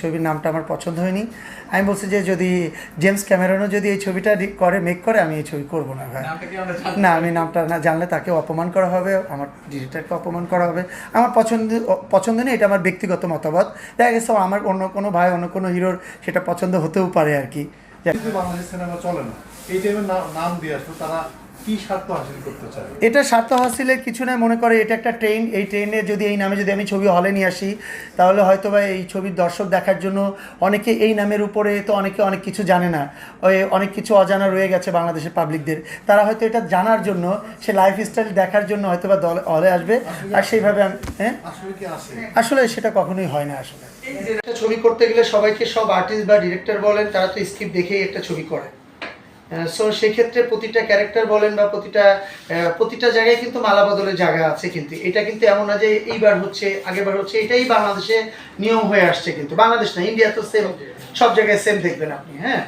ছবির নামটা আমার পছন্দ হয়নি। আমি বলছি যে যদি জেমস ক্যামেরনও যদি এই ছবিটা করে মেক করে আমি এই ছবি করব না ভাই। না আমি নামটা না জানলে তাকে অপমান করা হবে আমার ডিরেক্টরকে অপমান করা হবে। আমার পছন্দ পছন্দ নেই এটা আমার ব্যক্তিগত মতামত। দেখা গেছে আমার অন্য কোনো ভাই অন্য কোনো হিরোর সেটা পছন্দ হতেও পারে আর কি। বাংলাদেশ সিনেমা চলে না। এই টাইমের নাম দিয়ে আসলে তারা কি স্বার্থ হাসিল এটা স্বার্থ হাসিলের কিছু নয় মনে করে এটা একটা ট্রেন এই ট্রেনে যদি এই নামে যদি আমি ছবি হলে নিয়ে আসি তাহলে হয়তো বা এই ছবির দর্শক দেখার জন্য অনেকে এই নামের উপরে তো অনেকে অনেক কিছু জানে না। অনেক কিছু অজানা রয়ে গেছে বাংলাদেশের পাবলিকদের তারা হয়তো এটা জানার জন্য সে লাইফ স্টাইল দেখার জন্য হয়তো বা দলে হলে আসবে। আর সেইভাবে হ্যাঁ? আসলে আসলে সেটা কখনোই হয় না আসলে। একটা ছবি করতে গেলে সবাইকে সব আর্টিস্ট বা ডিরেক্টর বলেন তারা তো স্ক্রিপ্ট দেখেই একটা ছবি করে। সো সেক্ষেত্রে প্রতিটা ক্যারেক্টার বলেন বা প্রতিটা প্রতিটা জায়গায় কিন্তু মালা বদলের জায়গা আছে কিন্তু। এটা কিন্তু এমন না যে এইবার হচ্ছে, আগেরবার হচ্ছে, এটাই বাংলাদেশে নিয়ম হয়ে আসছে কিন্তু। বাংলাদেশ না ইন্ডিয়া তো সেম সব জায়গায় সেম দেখবেন আপনি হ্যাঁ?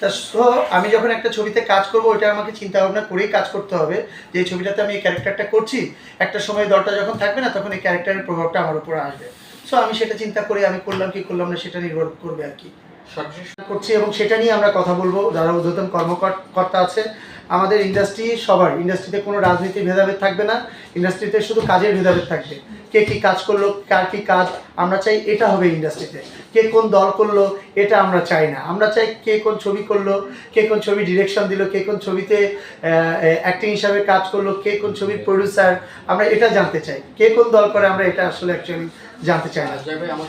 তা সো আমি যখন একটা ছবিতে কাজ করব, ওইটা আমাকে চিন্তা ভাবনা করেই কাজ করতে হবে যে এই ছবিটাতে আমি এই ক্যারেক্টারটা করছি। একটা সময় দলটা যখন থাকবে না, তখন এই ক্যারেক্টারের প্রভাবটা আমার উপরে আসবে। সো আমি সেটা চিন্তা করে আমি করলাম কি করলাম না, সেটা নির্ভর করবে আর কি। করছি এবং সেটা নিয়ে আমরা কথা বলব। যারা ঊর্ধ্বতন কর্মকর্তা আছে, আমাদের ইন্ডাস্ট্রি সবার। ইন্ডাস্ট্রিতে কোনো রাজনীতির ভেদাভেদ থাকবে না। ইন্ডাস্ট্রিতে শুধু কাজের ভেদাভেদ থাকবে। কে কি কাজ করল, কার কি কাজ, আমরা চাই এটা হবে ইন্ডাস্ট্রিতে কে কোন দল করল, এটা আমরা চাই না। আমরা চাই কে কোন ছবি করল, কে কোন ছবি ডিরেকশন দিল, কে কোন ছবিতে অ্যাক্টিং হিসাবে কাজ করল, কে কোন ছবির প্রডিউসার আমরা এটা জানতে চাই। কে কোন দল করে, আমরা এটা আসলে অ্যাকচুয়ালি জানতে চাই না। আমার